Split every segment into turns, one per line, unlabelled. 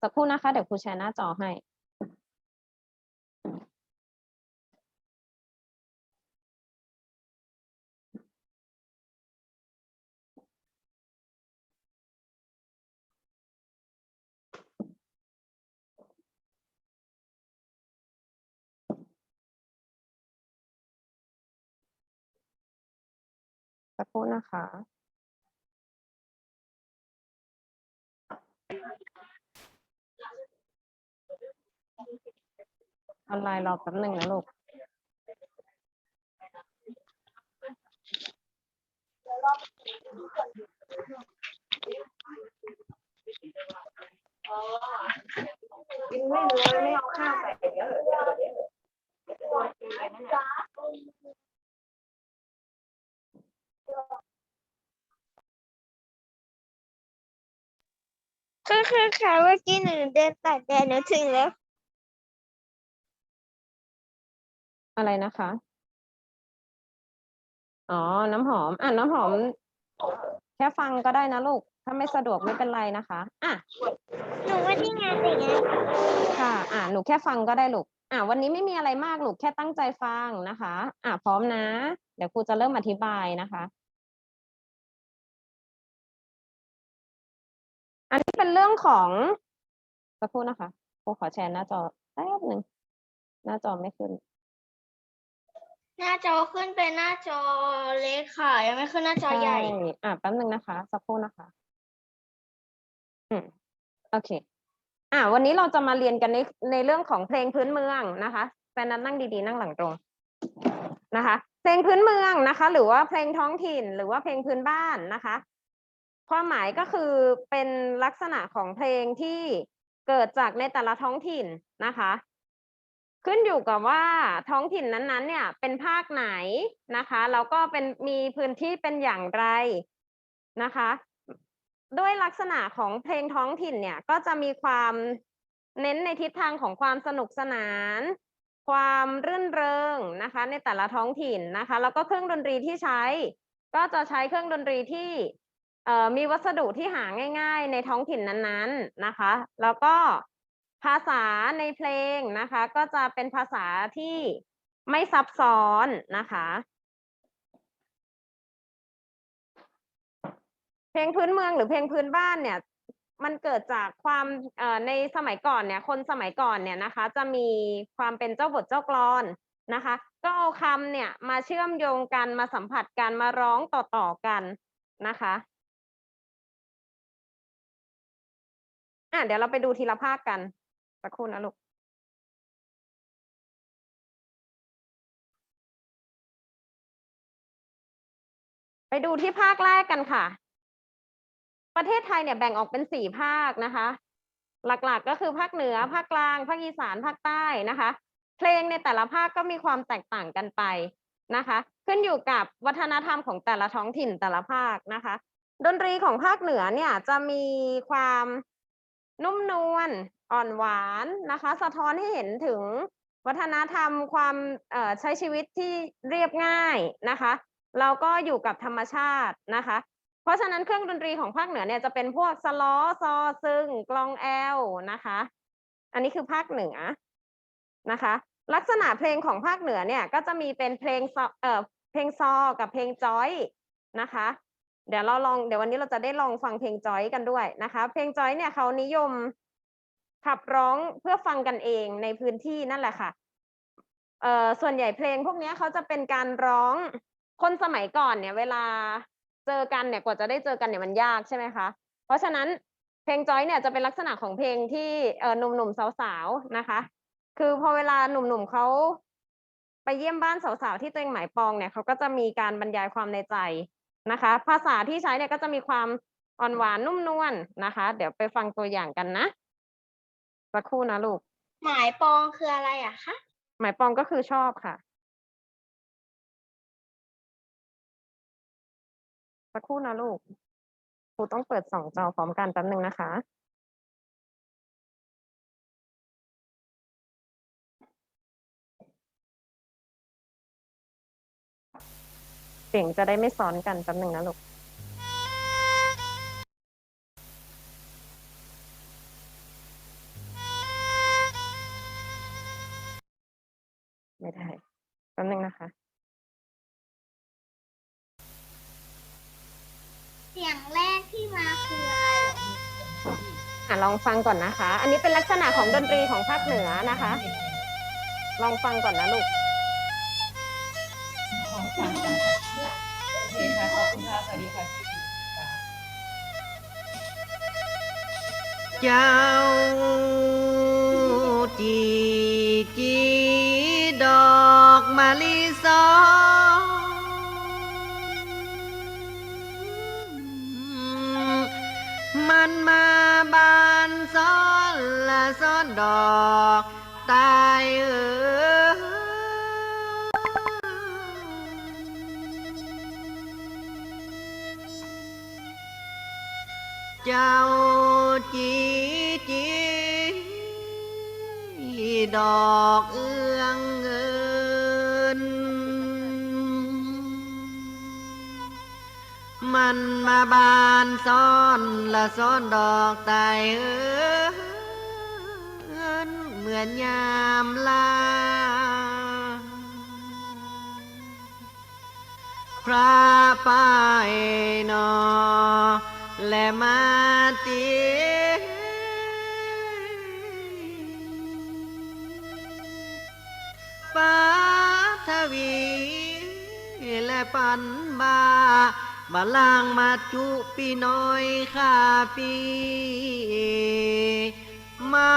สักครู่นะคะ เดี๋ยวครูแชร์หน้าจอให้สักครู่นะคะ ออนไลน์รอแป๊บหนึ่งนะลูก
กินไม่เนื้อไม่เอาข้าวใส่เดี๋ยวเดี๋ยวเดี๋ยว
คือคือค่ะเมื่อกี้หนูเดินตัดแดดหนูถึงแล้ว
อะไรนะคะ อ๋อ น้ำหอม อะ น้ำหอม แค่ฟังก็ได้นะลูก ถ้าไม่สะดวกไม่เป็นไรนะคะ อะ
หนูว่าที่งานแต่งงาน
ค่ะ อะ หนูแค่ฟังก็ได้ลูก อะ วันนี้ไม่มีอะไรมากลูก แค่ตั้งใจฟังนะคะ อะ พร้อมนะ เดี๋ยวครูจะเริ่มอธิบายนะคะ อันนี้เป็นเรื่องของสักครู่นะคะครูขอแชร์หน้าจอแป๊บหนึ่ง หน้าจอไม่ขึ้น
หน้าจอขึ้นเป็นหน้าจอเล็กค่ะ ยังไม่ขึ้นหน้าจอใหญ่
ช่อะแป๊บหนึ่งนะคะ สักครู่นะคะ อืม โอเค อะวันนี้เราจะมาเรียนกันในในเรื่องของเพลงพื้นเมืองนะคะแฟนนั้นนั่งดีๆ นั่งหลังตรง นะคะ เพลงพื้นเมืองนะคะ หรือว่าเพลงท้องถิ่น หรือว่าเพลงพื้นบ้านนะคะ ความหมายก็คือเป็นลักษณะของเพลงที่เกิดจากในแต่ละท้องถิ่นนะคะ ขึ้นอยู่กับว่าท้องถิ่นนั้นๆ เนี่ยเป็นภาคไหนนะคะแล้วก็เป็นมีพื้นที่เป็นอย่างไรนะคะ ด้วยลักษณะของเพลงท้องถิ่นเนี่ยก็จะมีความเน้นในทิศทางของความสนุกสนาน ความรื่นเริงนะคะ ในแต่ละท้องถิ่นนะคะ แล้วก็เครื่องดนตรีที่ใช้ ก็จะใช้เครื่องดนตรีที่มีวัสดุที่หาง่าย ๆ ในท้องถิ่นนั้นๆนะคะ แล้วก็ ภาษาในเพลงนะคะ ก็จะเป็นภาษาที่ไม่ซับซ้อนนะคะ เพลงพื้นเมืองหรือเพลงพื้นบ้านเนี่ย มันเกิดจากความในสมัยก่อนเนี่ย คนสมัยก่อนเนี่ยนะคะ จะมีความเป็นเจ้าบทเจ้ากลอนนะคะ ก็เอาคำเนี่ยมาเชื่อมโยงกันมาสัมผัสกันมาร้องต่อๆกันนะคะอะเดี๋ยวเราไปดูทีละภาคกัน สักครู่นะลูกไปดูที่ภาคแรกกันค่ะ ประเทศไทยเนี่ยแบ่งออกเป็นสี่ภาคนะคะ หลักๆก็คือภาคเหนือ ภาคกลาง ภาคอีสาน ภาคใต้นะคะ เพลงในแต่ละภาคก็มีความแตกต่างกันไปนะคะ ขึ้นอยู่กับวัฒนธรรมของแต่ละท้องถิ่นแต่ละภาคนะคะ ดนตรีของภาคเหนือเนี่ยจะมีความนุ่มนวล อ่อนหวานนะคะ สะท้อนให้เห็นถึงวัฒนธรรมความเอ่อใช้ชีวิตที่เรียบง่ายนะคะแล้วก็อยู่กับธรรมชาตินะคะ เพราะฉะนั้นเครื่องดนตรีของภาคเหนือเนี่ยจะเป็นพวกสล้อซอซึ่งกลองแอลนะคะ อันนี้คือภาคเหนือนะคะ ลักษณะเพลงของภาคเหนือเนี่ยก็จะมีเป็นเพลงซอเอ่อเพลงซอ กับเพลงจอยนะคะ เดี๋ยวเราลองเดี๋ยววันนี้เราจะได้ลองฟังเพลงจอยกันด้วยนะคะ เพลงจอยเนี่ยเขานิยม ขับร้องเพื่อฟังกันเองในพื้นที่นั่นแหละค่ะเอ่อส่วนใหญ่เพลงพวกนี้เขาจะเป็นการร้องคนสมัยก่อนเนี่ย เวลาเจอกันเนี่ยกว่าจะได้เจอกันเนี่ยมันยากใช่ไหมคะ เพราะฉะนั้นเพลงจอยเนี่ยจะเป็นลักษณะของเพลงที่เอ่อหนุ่มๆสาวๆนะคะ คือพอเวลาหนุ่มๆเขาไปเยี่ยมบ้านสาวๆที่ตัวเองหมายปองเนี่ยเขาก็จะมีการบรรยายความในใจนะคะ ภาษาที่ใช้เนี่ยก็จะมีความอ่อนหวานนุ่มนวลนะคะ เดี๋ยวไปฟังตัวอย่างกันนะ สักครู่นะลูก
หมายปองคืออะไรอะคะ
หมายปองก็คือชอบค่ะ สักครู่นะลูกครูต้องเปิดสองจอพร้อมกันแป๊บหนึ่งนะคะเสียงจะได้ไม่ซ้อนกันแป๊บหนึ่งนะลูก แป๊บนึงนะคะ
เสียงแรกที่มาคืออะไรเหรอ
อะลองฟังก่อนนะคะ อันนี้เป็นลักษณะของดนตรีของภาคเหนือนะคะ ลองฟังก่อนนะลูก
ของฟังกันโอเคค่ะขอบคุณค่ะสวัสดีค่ะ
เจ้าจีจี ลิสองมันมาบานซ้อ มันมาบานซ้อนละซ้อนดอกตายเอินเหมือนยามลา พระป้ายนอ และมาตีปาทวีและปันบา มาลางมาจุปีน้อยข้าปีเมา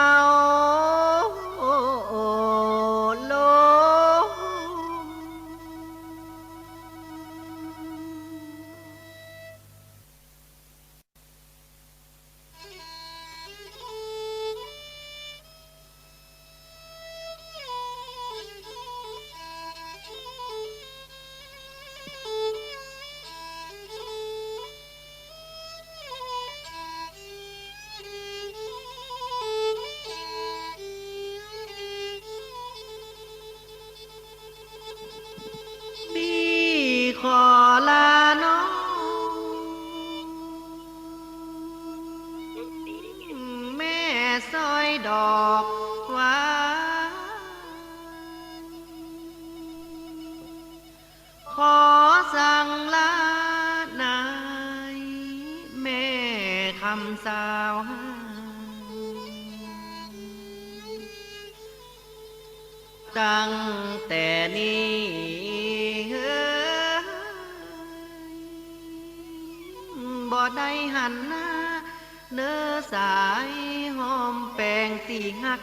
สายหอมแปงตีหัก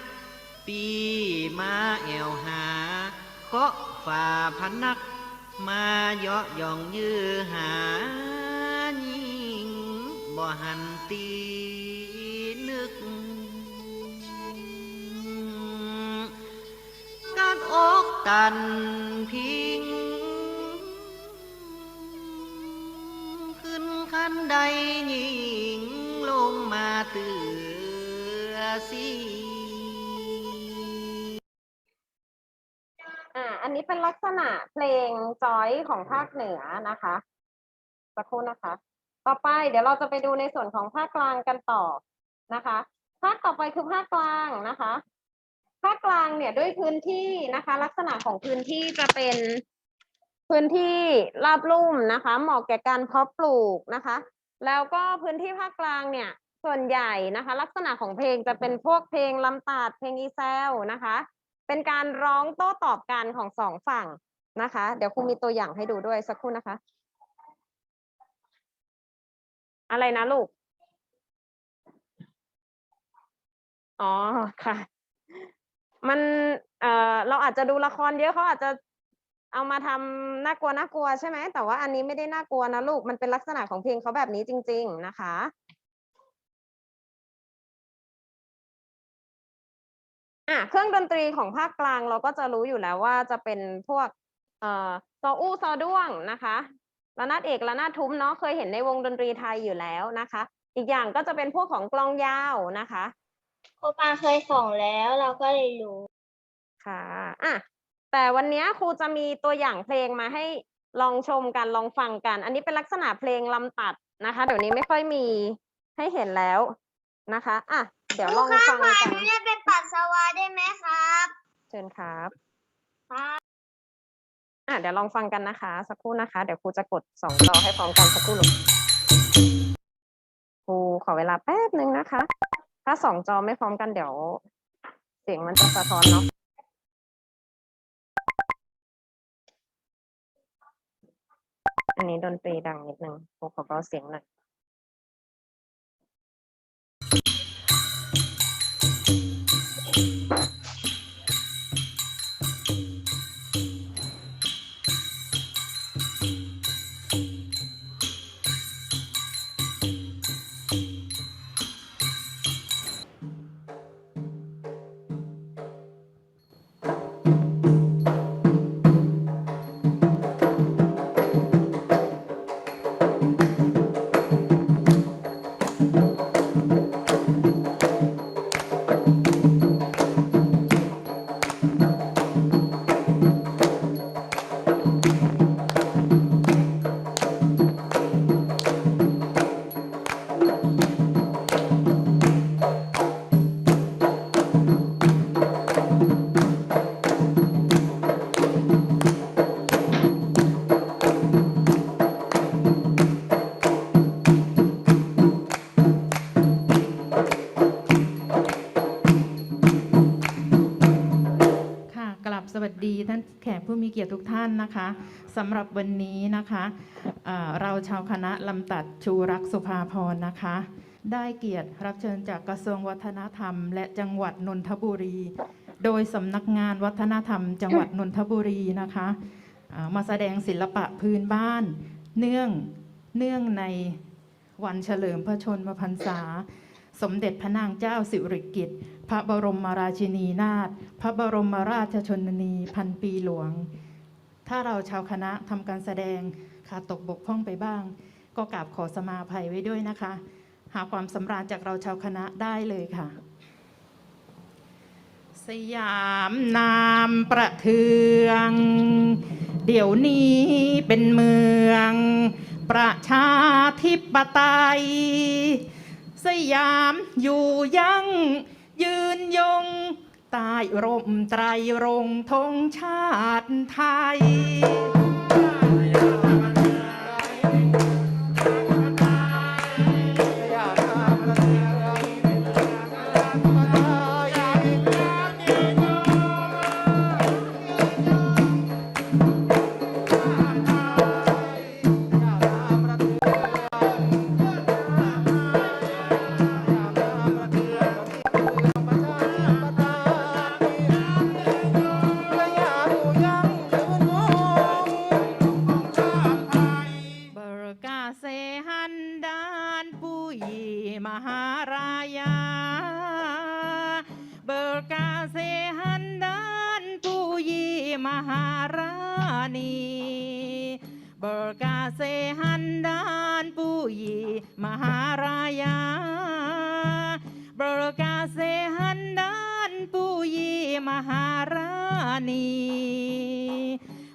ปีมาแอวหาเคาะฝ่าพนัก มาเยาะย่องยือหายิงบ่หันตีนึกกัดอกตันพิง ขึ้นคันใดหญิง เตือสี
อ่า อันนี้เป็นลักษณะเพลงจอยของภาคเหนือนะคะสักครู่นะคะ ต่อไปเดี๋ยวเราจะไปดูในส่วนของภาคกลางกันต่อนะคะ ภาคต่อไปคือภาคกลางนะคะ ภาคกลางเนี่ยด้วยพื้นที่นะคะ ลักษณะของพื้นที่จะเป็นพื้นที่ราบลุ่มนะคะ เหมาะแก่การเพาะปลูกนะคะ แล้วก็พื้นที่ภาคกลางเนี่ย ส่วนใหญ่นะคะ ลักษณะของเพลงจะเป็นพวกเพลงลำตัดเพลงอีแซวนะคะ เป็นการร้องโต้ตอบกันของสองฝั่งนะคะ เดี๋ยวครูมีตัวอย่างให้ดูด้วยสักครู่นะคะ อะไรนะลูก อ๋อค่ะ มันเอ่อเราอาจจะดูละครเยอะเขาอาจจะเอามาทำน่ากลัวน่ากลัวใช่ไหมแต่ว่าอันนี้ไม่ได้น่ากลัวนะลูกมันเป็นลักษณะของเพลงเขาแบบนี้จริง ๆ นะคะ อะเครื่องดนตรีของภาคกลางเราก็จะรู้อยู่แล้วว่าจะเป็นพวกเอ่อซออู้ซอด้วงนะคะระนาดเอกระนาดทุ้มเนาะเคยเห็นในวงดนตรีไทยอยู่แล้วนะคะ อีกอย่างก็จะเป็นพวกของกลองยาวนะคะ
โคปาเคยส่งแล้วเราก็เลยรู้
ค่ะอะแต่วันนี้ครูจะมีตัวอย่างเพลงมาให้ลองชมกันลองฟังกัน อันนี้เป็นลักษณะเพลงลำตัดนะคะ เดี๋ยวนี้ไม่ค่อยมีให้เห็นแล้ว นะคะ อะ เดี๋ยวลองฟังกัน
ไปปัสสาวะได้ไหมครับ
เชิญครับอะเดี๋ยวลองฟังกันนะคะ สักครู่นะคะ เดี๋ยวครูจะกดสองจอให้พร้อมกันสักครู่หนึ่งครูขอเวลาแป๊บนึงนะคะ ถ้าสองจอไม่พร้อมกันเดี๋ยว เสียงมันจะสะท้อนเนาะอันนี้ดนตรีดังนิดนึงครูขอเบาเสียงหน่อย
นะคะสำหรับวันนี้นะคะเราชาวคณะลำตัดชูรักสุภาพรนะคะ ได้เกียรติรับเชิญจากกระทรวงวัฒนธรรม และจังหวัดนนทบุรี โดยสำนักงานวัฒนธรรม จังหวัดนนทบุรีนะคะมาแสดงศิลปะพื้นบ้าน เนื่องเนื่องในวันเฉลิมพระชนมพรรษา สมเด็จพระนางเจ้าสิริกิติ์พระบรมราชินีนาถพระบรมราชชนนีพันปีหลวง ถ้าเราชาวคณะทำการแสดงขาดตกบกพร่องไปบ้าง ก็กราบขอสมาภัยไว้ด้วยนะคะ หาความสำราญจากเราชาวคณะได้เลยค่ะ สยามนามประเทือง เดี๋ยวนี้เป็นเมือง ประชาธิปไตย สยามอยู่ยังยืนยง ใต้ร่มไตรรงค์ธงชาติไทย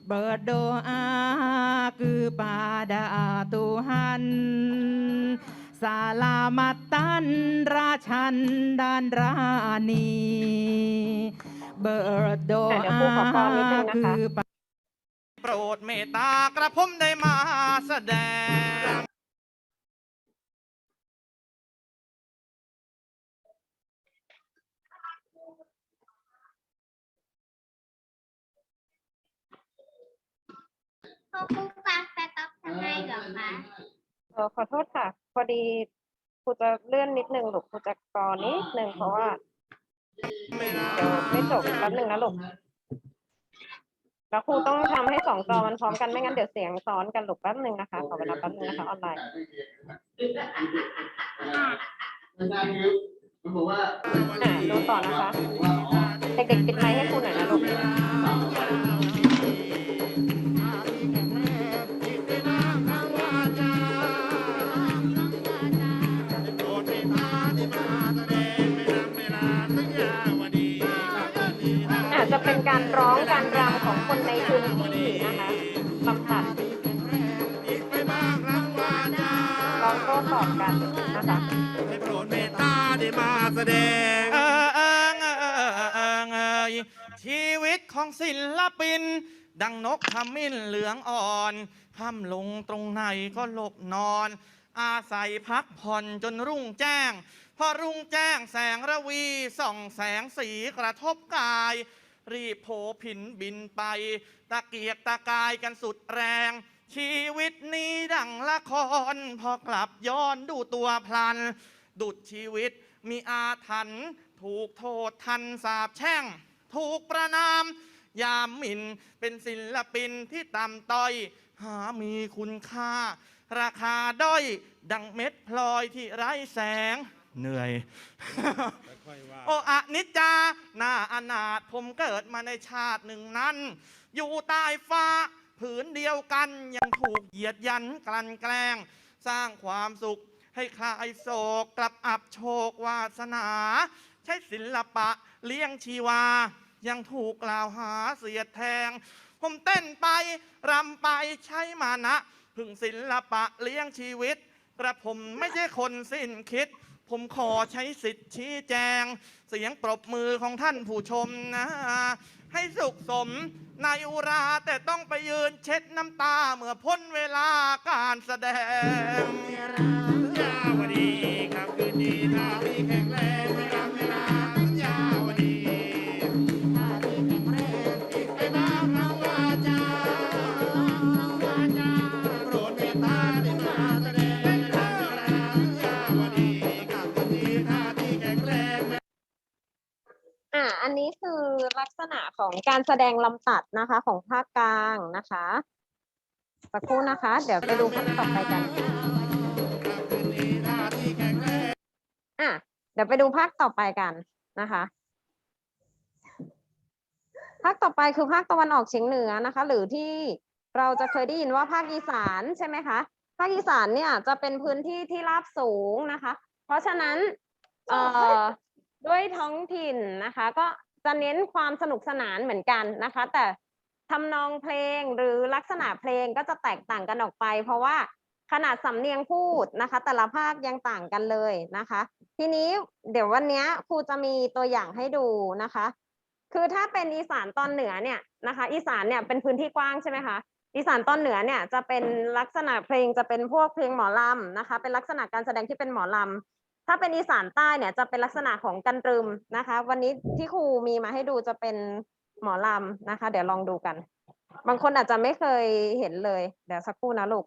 เบิดโดอาคือบาดาตุหันสาลามัตตันราชันดานราณีเบิด
โดอาคื
อ
โปรดเมตตากระผมได้มาแสดง
พ่อครูฟังแต่ต๊อกทำไมเหรอคะ
เออขอโทษค่ะ พอดีครูจะเลื่อนนิดนึงลูกครูจะกรอนิดนึงเพราะว่าเดี๋ยวไม่จบแป๊บนึงนะลูกแล้วครูต้องทำให้สองจอมันพร้อมกันไม่งั้นเดี๋ยวเสียงซ้อนกันลูกแป๊บนึงนะคะขอเวลาแป๊บนึงนะคะออนไลน์อะดูต่อนะคะ เด็กๆปิดไมค์ให้ครูหน่อยนะลูก การร้องการรำของคนในพื้นที่นะคะลำพัดร้องโต้ตอบกันนะคะ
ให้โปรดเมตตาได้มาแสดง
ชีวิตของศิลปิน ดังนกขมิ้นเหลืองอ่อนค่ำลงตรงไหนก็หลบนอน อาศัยพักผ่อนจนรุ่งแจ้ง พอรุ่งแจ้งแสงระวีส่องแสงสีกระทบกาย รีบโผผินบินไป ตะเกียกตะกายกันสุดแรง ชีวิตนี้ดังละคร พอกลับย้อนดูตัวพลัน ดุดชีวิตมีอาถรรพ์ถูกโทษทันสาบแช่ง ถูกประนาม ยามหมิ่นเป็นศิลปินที่ต่ำต้อย หามีคุณค่า ราคาด้อย ดังเม็ดพลอยที่ไร้แสง เหนื่อย โอ้อนิจจาหน้าอนาถผมเกิดมาในชาติหนึ่งนั้น อยู่ใต้ฟ้าผืนเดียวกันยังถูกเหยียดยันกลั่นแกล้ง สร้างความสุขให้คลายโศกกลับอับโชควาสนา ใช้ศิลปะเลี้ยงชีวา ยังถูกกล่าวหาเสียดแทง ผมเต้นไปรำไปใช้มานะ พึ่งศิลปะเลี้ยงชีวิต กระผมไม่ใช่คนสิ้นคิด ผมขอใช้สิทธิ์ชี้แจง เสียงปรบมือของท่านผู้ชมนะ ให้สุขสมในอุราแต่ต้องไปยืนเช็ดน้ำตาเมื่อพ้นเวลาการแสดง
สวัสดีครับคืนดีท่าพี่แข็งแรง
อันนี้คือลักษณะของการแสดงลำตัดนะคะของภาคกลางนะคะสักครู่นะคะ เดี๋ยวไปดูภาคต่อไปกันอะเดี๋ยวไปดูภาคต่อไปกันนะคะภาคต่อไปคือภาคตะวันออกเฉียงเหนือนะคะ หรือที่เราจะเคยได้ยินว่าภาคอีสานใช่ไหมคะภาคอีสานเนี่ยจะเป็นพื้นที่ที่ราบสูงนะคะ เพราะฉะนั้นเอ่อ ด้วยท้องถิ่นนะคะ ก็จะเน้นความสนุกสนานเหมือนกันนะคะ แต่ทำนองเพลงหรือลักษณะเพลงก็จะแตกต่างกันออกไป เพราะว่าขนาดสำเนียงพูดนะคะ แต่ละภาคยังต่างกันเลยนะคะ ทีนี้เดี๋ยววันนี้ครูจะมีตัวอย่างให้ดูนะคะ คือถ้าเป็นอีสานตอนเหนือเนี่ยนะคะ อีสานเนี่ยเป็นพื้นที่กว้างใช่ไหมคะอีสานตอนเหนือเนี่ยจะเป็นลักษณะเพลงจะเป็นพวกเพลงหมอลำนะคะ เป็นลักษณะการแสดงที่เป็นหมอลำ ถ้าเป็นอีสานใต้เนี่ยจะเป็นลักษณะของกันตรึมนะคะ วันนี้ที่ครูมีมาให้ดูจะเป็นหมอลำนะคะ เดี๋ยวลองดูกัน บางคนอาจจะไม่เคยเห็นเลย เดี๋ยวสักครู่นะลูก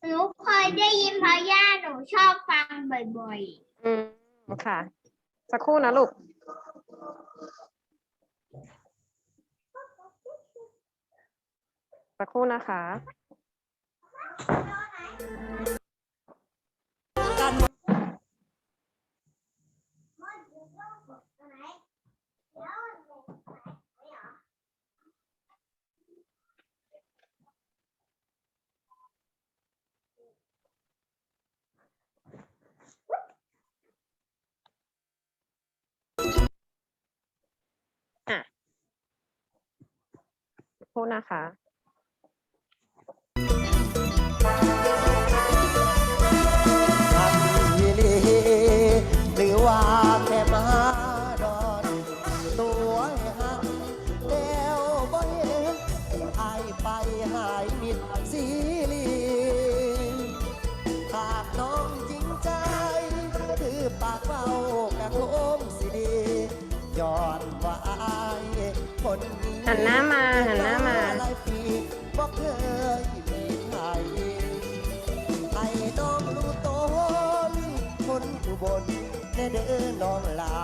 หนูเคยได้ยินเพราะย่าหนูชอบฟังบ่อย
อืมค่ะ สักครู่นะลูกสักครู่นะคะู่นะคะ
หน้ามา
หันหน้ามา ห
ลายปีบ่เคยมีใครให้น้องรู้ตนคนอุบลแน่เด้อน้องลา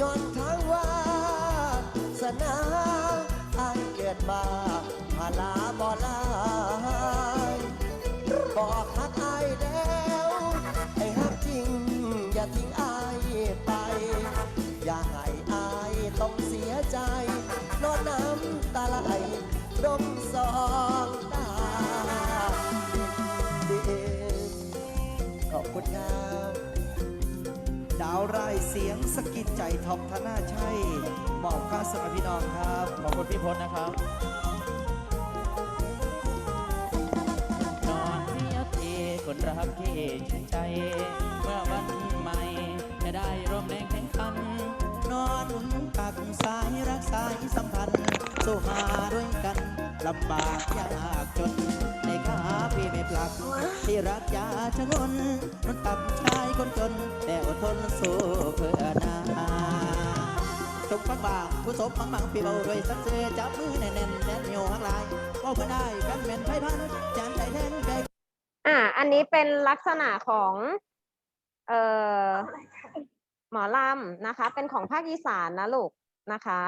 ย้อนทางว่าสนาอายเกิดมาพาลาบ่ลายบอกฮักอายแล้วให้ฮักจริง อย่าทิ้งอายไป นอนน้ำตาไหลดมสองตาขอบคุณครับ
ดาวไร่เสียงสะกิดใจท็อปธนาชัยมอบค่าสำหรับพี่น้องครับ
ขอบคุณพี่พจน์นะครับ
นอนเรียบเทคนรักที่ชื่นใจ เมื่อ สู้มาด้วยกันลำบากยากจน ในขาพี่ไม่ปลัก ที่รักยาชะงนมันตับชายคนจน แต่อดทนสู้เพื่อนาตกฟังบางผู้สมฟังบางพี่เบาด้วยสักเสือจับมือแน่นแน่นเหนียวหักหลายว่าเพื่อได้กันแม่นไพ่พันจานใจแทนใจ
อ่า อันนี้เป็นลักษณะของเอ่อหมอลำนะคะ เป็นของภาคอีสานนะลูกนะคะ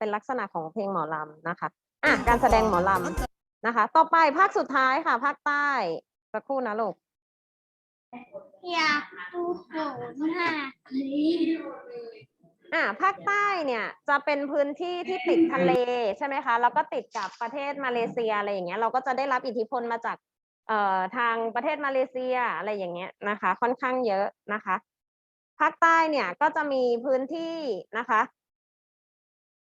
เป็นลักษณะของเพลงหมอลำนะคะอะการแสดงหมอลำนะคะ ต่อไปภาคสุดท้ายค่ะ ภาคใต้สักครู่นะลูก
อยากดูโขนค่ะ
อ่าภาคใต้เนี่ยจะเป็นพื้นที่ที่ติดทะเลใช่ไหมคะ แล้วก็ติดกับประเทศมาเลเซียอะไรอย่างเงี้ยเราก็จะได้รับอิทธิพลมาจากเอ่อทางประเทศมาเลเซียอะไรอย่างเงี้ยนะคะ ค่อนข้างเยอะนะคะ ภาคใต้เนี่ยก็จะมีพื้นที่นะคะ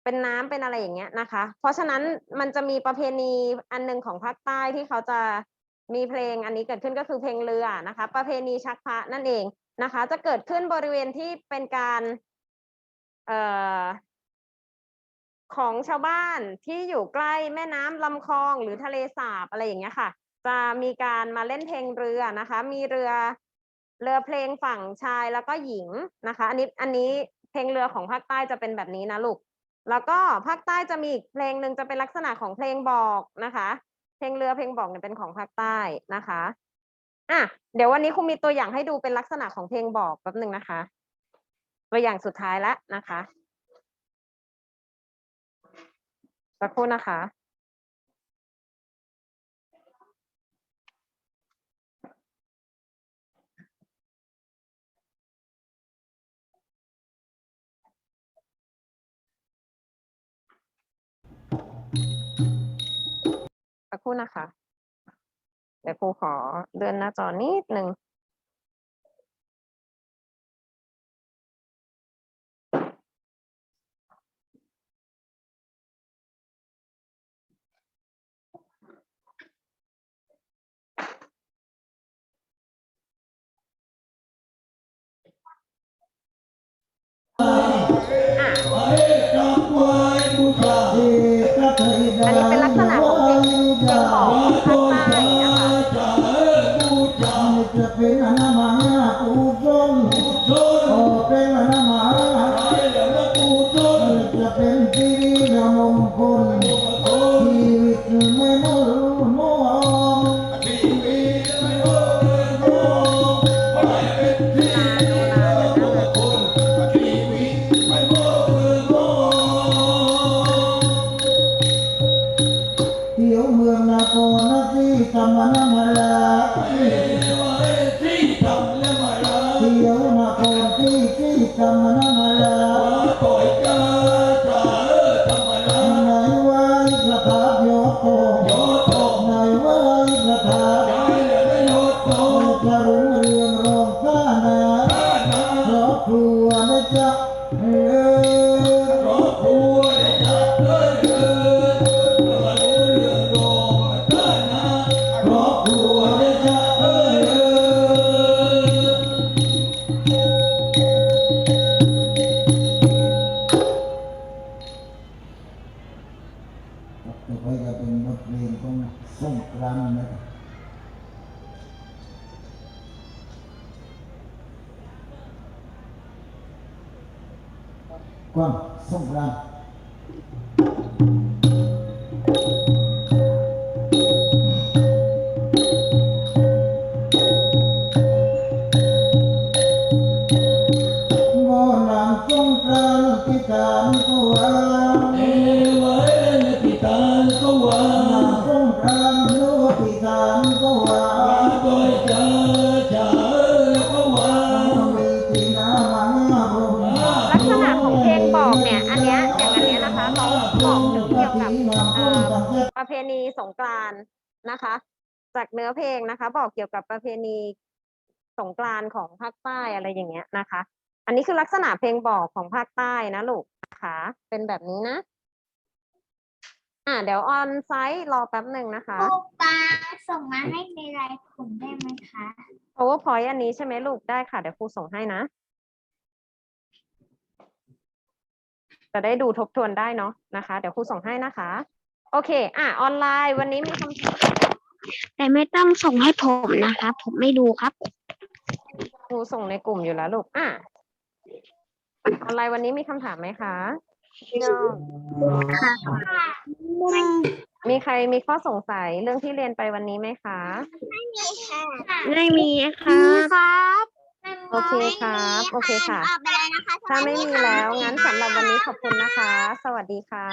เป็นน้ำเป็นอะไรอย่างเงี้ยนะคะ เพราะฉะนั้นมันจะมีประเพณีอันหนึ่งของภาคใต้ที่เขาจะมีเพลงอันนี้เกิดขึ้นก็คือเพลงเรือนะคะ ประเพณีชักพระนั่นเองนะคะ จะเกิดขึ้นบริเวณที่เป็นการเอ่อของชาวบ้านที่อยู่ใกล้แม่น้ำลำคลองหรือทะเลสาบอะไรอย่างเงี้ยค่ะ จะมีการมาเล่นเพลงเรือนะคะ มีเรือเรือเพลงฝั่งชายแล้วก็หญิงนะคะ อันนี้อันนี้เพลงเรือของภาคใต้จะเป็นแบบนี้นะลูก แล้วก็ภาคใต้จะมีอีกเพลงหนึ่งจะเป็นลักษณะของเพลงบอกนะคะ เพลงเรือเพลงบอกเนี่ยเป็นของภาคใต้นะคะอะเดี๋ยววันนี้ครูมีตัวอย่างให้ดูเป็นลักษณะของเพลงบอกแป๊บหนึ่งนะคะ ตัวอย่างสุดท้ายแล้วนะคะสักครู่นะคะ สักครู่นะคะ เดี๋ยวครูขอเลื่อนหน้าจอนิดนึงอันนี้เป็น ก
ว้างสงกราน
สงกรานต์นะคะ จากเนื้อเพลงนะคะ บอกเกี่ยวกับประเพณีสงกรานต์ของภาคใต้อะไรอย่างเงี้ยนะคะ อันนี้คือลักษณะเพลงบอกของภาคใต้นะลูกนะคะเป็นแบบนี้นะ อ่าเดี๋ยวออนไซต์รอแป๊บหนึ่งนะคะ
ครูปาส่งมาให้ในไลน์กลุ่มได้ไหมคะ
powerpoint อันนี้ใช่ไหมลูกได้ค่ะเดี๋ยวครูส่งให้นะ จะได้ดูทบทวนได้เนาะนะคะ เดี๋ยวครูส่งให้นะคะ โอเค อะ ออนไลน์วันนี้มีคำถาม
แต่ไม่ต้องส่งให้ผมนะคะผมไม่ดูครับ
ครูส่งในกลุ่มอยู่แล้วลูก อะ ออนไลน์วันนี้มีคำถามไหมคะมีใครมีข้อสงสัยเรื่องที่เรียนไปวันนี้ไหมคะ
ไม่มีครับ
โอเคครับ โอเคค่ะ ถ้าไม่มีแล้วงั้นสำหรับวันนี้ขอบคุณนะคะ สวัสดีค่ะ